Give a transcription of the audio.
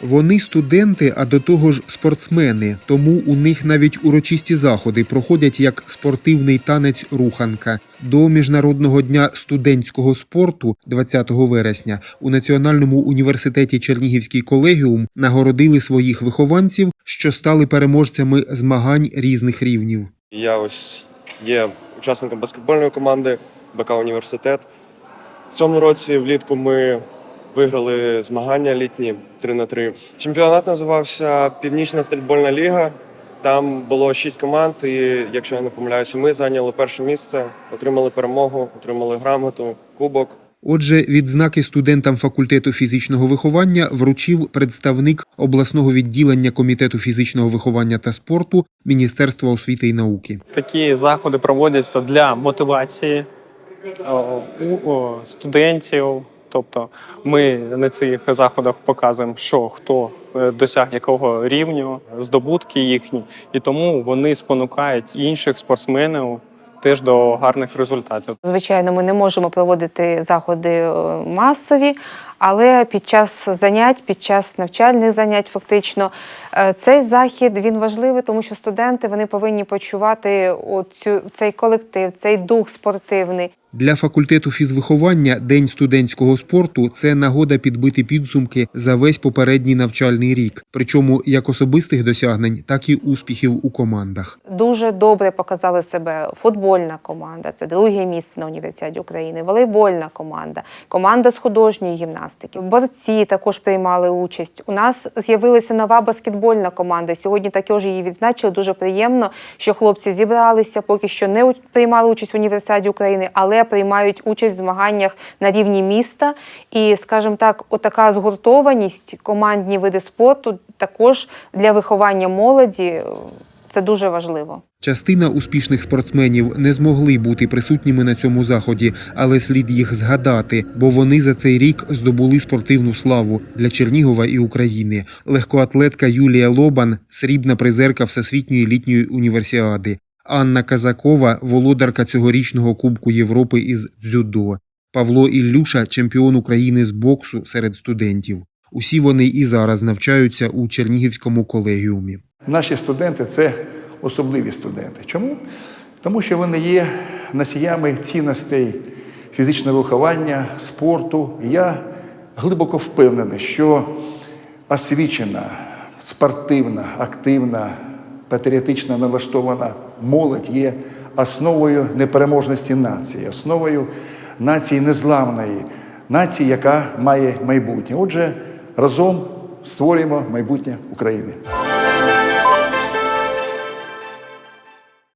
Вони студенти, а до того ж спортсмени, тому у них навіть урочисті заходи проходять як спортивний танець руханка. До Міжнародного дня студентського спорту 20 вересня у Національному університеті Чернігівський колегіум нагородили своїх вихованців, що стали переможцями змагань різних рівнів. Я ось є учасником баскетбольної команди БК Університет. В цьому році влітку ми виграли змагання літні 3 на 3 Чемпіонат називався Північна стрітбольна ліга. Там було шість команд, і якщо я не помиляюся, ми зайняли перше місце, отримали перемогу, отримали грамоту, кубок. Отже, відзнаки студентам факультету фізичного виховання вручив представник обласного відділення комітету фізичного виховання та спорту Міністерства освіти і науки. Такі заходи проводяться для мотивації о, студентів. Тобто ми на цих заходах показуємо, що хто е, досяг якого рівню, здобутки їхні, і тому вони спонукають інших спортсменів теж до гарних результатів. Звичайно, ми не можемо проводити заходи е, масові, але під час занять, під час навчальних занять, фактично, е, цей захід він важливий, тому що студенти вони повинні почувати оцю, цей колектив, цей дух спортивний. Для факультету фізвиховання День студентського спорту це нагода підбити підсумки за весь попередній навчальний рік, причому як особистих досягнень, так і успіхів у командах. Дуже добре показали себе футбольна команда, це друге місце на університеті України, волейбольна команда, команда з художньої гімнастики. Борці також приймали участь. У нас з'явилася нова баскетбольна команда. Сьогодні також її відзначили. Дуже приємно, що хлопці зібралися, поки що не приймали участь в університеті України, але приймають участь в змаганнях на рівні міста. І, скажімо так, отака згуртованість, командні види спорту також для виховання молоді. Це дуже важливо. Частина успішних спортсменів не змогли бути присутніми на цьому заході, але слід їх згадати, бо вони за цей рік здобули спортивну славу для Чернігова і України. Легкоатлетка Юлія Лобан, срібна призерка Всесвітньої літньої універсіади. Анна Казакова, володарка цьогорічного Кубку Європи із дзюдо. Павло Іллюша, чемпіон України з боксу серед студентів. Усі вони і зараз навчаються у Чернігівському колегіумі. Наші студенти це особливі студенти. Чому? Тому що вони є носіями цінностей фізичного виховання, спорту. Я глибоко впевнений, що освічена, спортивна, активна, патріотично налаштована молодь є основою непереможності нації, основою нації незламної, нації, яка має майбутнє. Отже, разом створюємо майбутнє України.